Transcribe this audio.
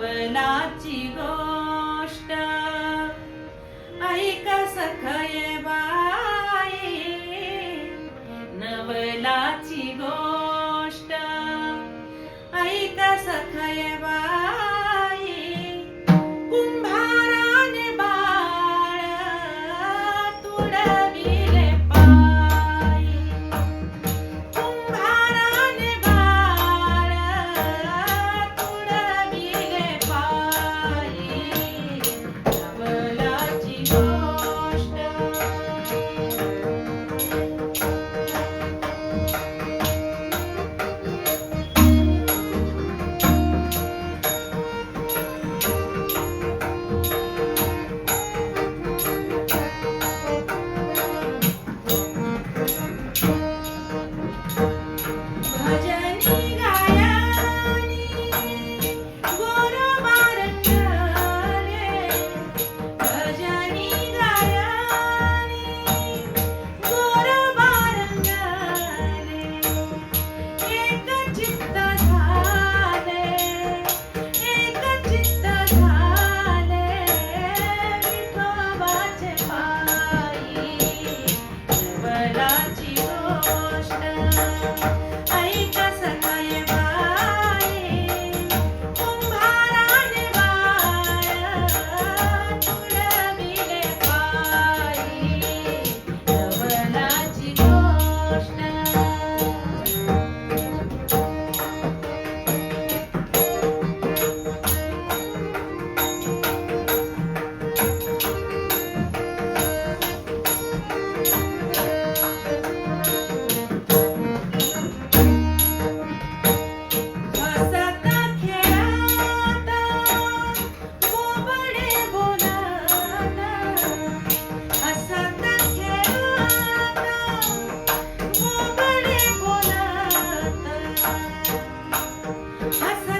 जीवनाची गोष्ट. ऐक सखय बाई नवलाची गोष्ट I